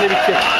Hadi bitti.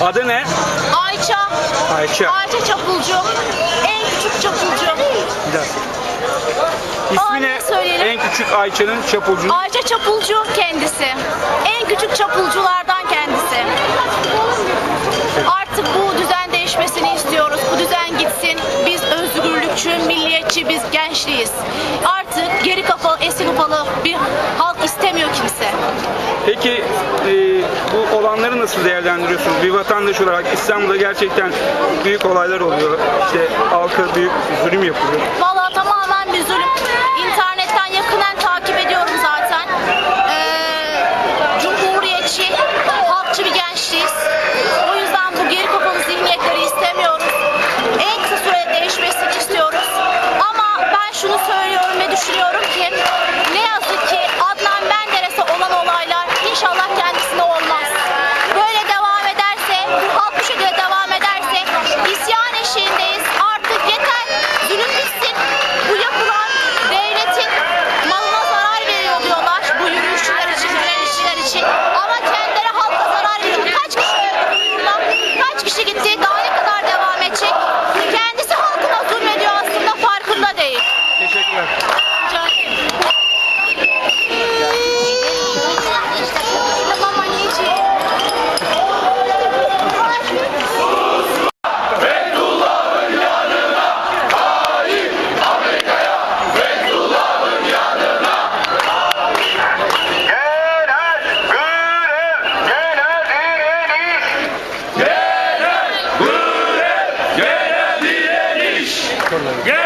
Adı ne? Ayça. Ayça. Ayça çapulcu. En küçük çapulcu. Bir dakika. İsmi ne? Söyleyelim? En küçük Ayça'nın çapulcu. Ayça çapulcu kendisi. En küçük çapulculardan kendisi. Artık bu düzen değişmesini istiyoruz. Bu düzen gitsin. Biz özgürlükçü, milliyetçi, biz gençliyiz. Artık geri kafalı, eski kafalı bir halk istemiyor kimse. Peki e, bu olanları nasıl değerlendiriyorsunuz? Bir vatandaş olarak İstanbul'da gerçekten büyük olaylar oluyor. İşte halka büyük zulüm yapılıyor. Vallahi yeah